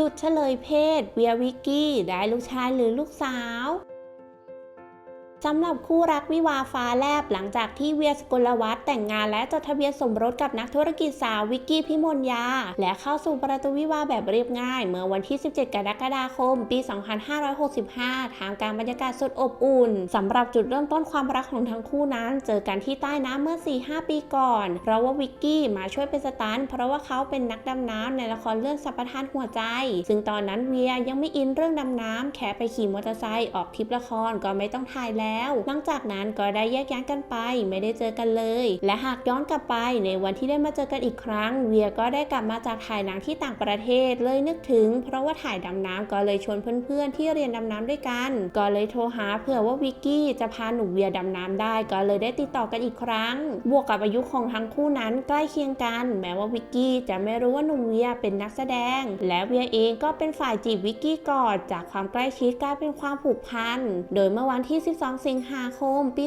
หลุดเฉลยเพศเวียวิกกี้ได้ลูกชายหรือลูกสาว สำหรับคู่รักวิวาฟ้าแลบหลังจากที่เวียสกลวัฒน์แต่งงานและจดทะเบียนสมรสกับนักธุรกิจสาววิกกี้พิมลยา และเข้าสู่ประตูวิวาแบบเรียบง่าย เมื่อวันที่ 17 กรกฎาคม ปี 2565 ทางการบรรยากาศสุดอบอุ่นสำหรับจุดเริ่มต้นความรักของทั้งคู่นั้น เจอกันที่ใต้น้ำเมื่อ 4-5 ปีก่อน เพราะว่าวิกกี้มาช่วยเป็นสตันท์เพราะว่าเขาเป็นนักดำน้ำในละครเรื่องสัปทานหัวใจ ซึ่งตอนนั้นเวียยังไม่อินเรื่องดำน้ำแค่ไปขี่มอเตอร์ไซค์ออกทริปละครก็ไม่ต้องถ่ายแล้วหลังจากนั้นก็ได้แยกย้ายกันไป ไม่ได้เจอกันเลย และหากย้อนกลับไปในวันที่ได้มาเจอกันอีกครั้ง เวียก็ได้กลับมาจากถ่ายหนังที่ต่างประเทศเลยนึกถึง เพราะว่าถ่ายดำน้ำก็เลยชวนเพื่อนๆ ที่เรียนดำน้ำด้วยกัน ก็เลยโทรหาเผื่อว่าวิกกี้จะพาหนุ่มเวียดำน้ำได้ ก็เลยได้ติดต่อกันอีกครั้ง บวกกับอายุของทั้งคู่นั้นใกล้เคียงกัน แม้ว่าวิกกี้จะไม่รู้ว่าหนุ่มเวียเป็นนักแสดง และเวียเองก็เป็นฝ่ายจีบวิกกี้ก่อนจากความใกล้ชิดกลายเป็นความผูกพัน โดยเมื่อวันที่ 12สิงหาคม ปี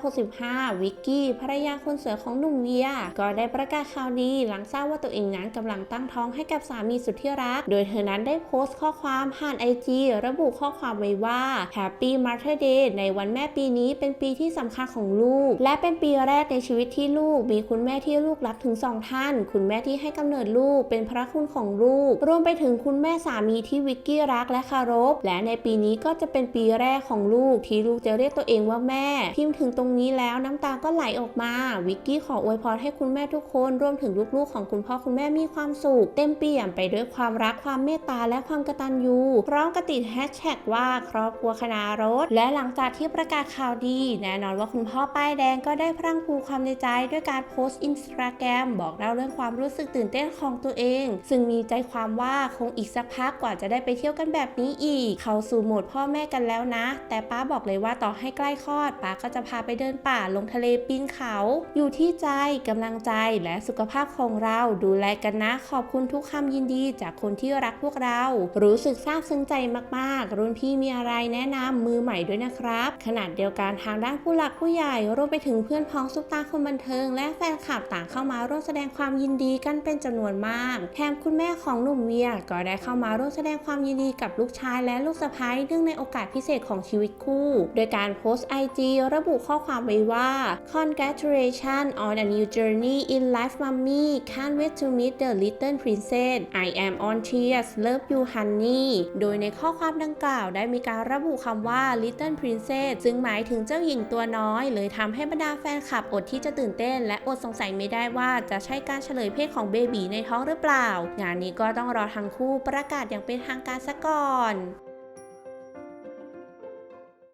2565 วิกกี้ภรรยาคนสวยของหนุ่มเวีย ก็ได้ประกาศข่าวดีหลังทราบว่าตัวเองนั้นกำลังตั้งท้องให้กับสามีสุดที่รัก โดยเธอนั้นได้โพสต์ข้อความผ่านไอจีระบุข้อความไว้ว่า Happy Mother Day ในวันแม่ปีนี้เป็นปีที่สำคัญของลูก และเป็นปีแรกในชีวิตที่ลูก มีคุณแม่ที่ลูกรักถึงสองท่าน คุณแม่ที่ให้กำเนิดลูกเป็นพระคุณของลูก รวมไปถึงคุณแม่สามีที่วิกกี้รักและคารพและในปีนี้ก็จะเป็นปีแรกของลูกที่ลูกจะเรียกตัวเองว่าแม่ พิมพ์ถึงตรงนี้แล้วน้ำตาก็ไหลออกมา วิกกี้ขออวยพรให้คุณแม่ทุกคนรวมถึงลูกๆ ของคุณพ่อคุณแม่มีความสุข เต็มเปี่ยมไปด้วยความรักความเมตตาและความกตัญญูพร้อมกบติดแฮชแท็กว่าครอบครัวคณะรถ และหลังจากที่ประกาศข่าวดีแน่นอนว่าคุณพ่อป้ายแดงก็ได้พรั่งพรูความในใจด้วยการโพสต์อินสตาแกรมบอกเล่าเรื่องความรู้สึกตื่นเต้นของตัวเอง ซึ่งมีใจความว่าคงอีกสักพักกว่าจะได้ไปเที่ยวกันแบบนี้อีก เขาสู่โหมดพ่อแม่กันแล้วนะ แต่ป้าบอกเลยว่าต่อให้ใกล้คลอดป้าก็จะพาไปเดินป่าลงทะเลปีนเขา อยู่ที่ใจกำลังใจและสุขภาพของเราดูแลกันนะ ขอบคุณทุกคำยินดีจากคนที่รักพวกเรา รู้สึกซาบซึ้งใจมากๆ รุ่นพี่มีอะไรแนะนำมือใหม่ด้วยนะครับขนาดเดียวกันทางด้านผู้หลักผู้ใหญ่รวมไปถึงเพื่อนพ้องซุปตาคนบันเทิง และแฟนคลับต่างเข้ามาร่วมแสดงความยินดีกันเป็นจำนวนมาก แถมคุณแม่ของหนุ่มเวียก็ได้เข้ามาร่วมแสดงความยินดีกับลูกชายและลูกสะใภ้เนื่องในโอกาสพิเศษของชีวิตคู่ โดยการโพสต์ไอจีระบุข้อความไว้ว่า Congratulations on a new journey in life mommy can't wait to meet the little princess I am on tears love you honey โดยในข้อความดังกล่าวได้มีการระบุคำว่า little princess ซึ่งหมายถึงเจ้าหญิงตัวน้อย เลยทำให้บรรดาแฟนคลับอดที่จะตื่นเต้น และอดสงสัยไม่ได้ว่าจะใช่การเฉลยเพศของเบบีในท้องหรือเปล่า งานนี้ก็ต้องรอทั้งคู่ประกาศอย่างเป็นทางการซะก่อน